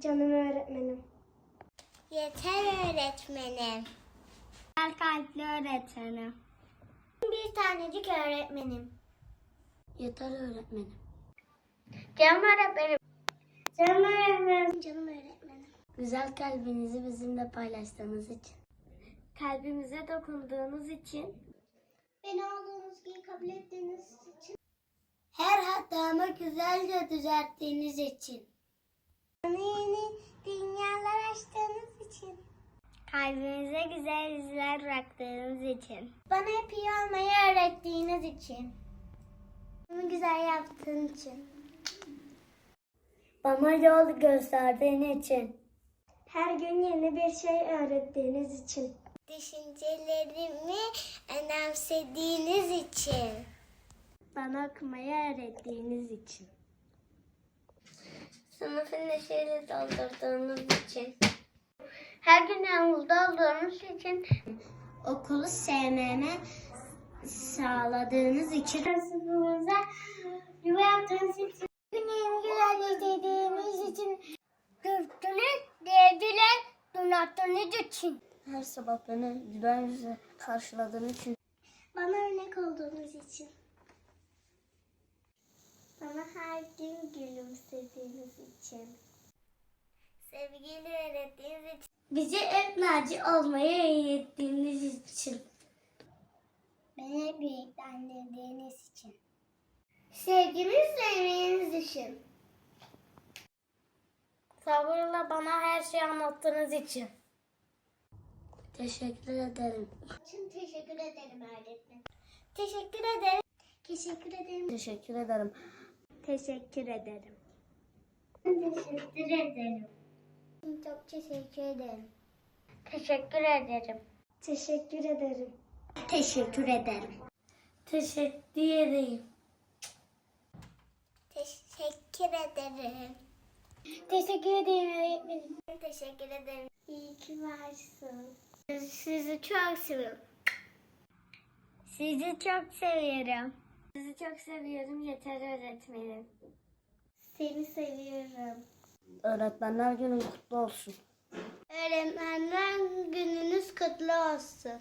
Canım öğretmenim. Yeter öğretmenim. Güzel kalpli öğretmenim. Bir tanecik öğretmenim. Yeter öğretmenim. Canım öğretmenim. Canım öğretmenim. Canım öğretmenim. Güzel kalbinizi bizimle paylaştığınız için. Kalbimize dokunduğunuz için. Beni olduğunuz gibi kabul ettiğiniz için. Her hatamı güzelce düzelttiğiniz için. Bana yeni dünyalar açtığınız için. Kalbimize güzel izler bıraktığınız için. Bana hep iyi olmayı öğrettiğiniz için. Bunu güzel yaptığın için. Bana yol gösterdiğin için. Her gün yeni bir şey öğrettiğiniz için. Düşüncelerimi önemsediğiniz için. Bana okumayı öğrettiğiniz için. Sınıfı neşeyle doldurduğunuz için. Her gün yanımızda olduğunuz için. Okulu sevmeme sağladığınız için. Sınıfımıza yuva yaptığınız için. Günün güzel istediğiniz için. Dürttünüz, devdiler, donattığınız için. Her sabah beni güler yüzle karşıladığın için. Bana örnek olduğunuz için. Bana her gün gülümsediğiniz için. Sevgili öğrettiğiniz için. Bizi hep naci olmayı öğrettiğiniz için. Beni hep büyüklendirdiğiniz için. Sevgimi sevmeniz için. Sabırla bana her şeyi anlattığınız için. Teşekkür ederim. için teşekkür ederim öğretmenim. Teşekkür ederim. Teşekkür ederim. Teşekkür ederim. Teşekkür ederim. Teşekkür ederim. Çok teşekkür ederim. Teşekkür ederim. Teşekkür ederim. Teşekkür ederim. Teşekkür ederim. Teşekkür ederim. Teşekkür ederim öğretmenim. Teşekkür ederim. İyi ki varsın. Sizi çok seviyorum. Sizi çok seviyorum. Sizi çok seviyorum yeter öğretmenim. Seni seviyorum. Öğretmenler günün kutlu olsun. Öğretmenler gününüz kutlu olsun.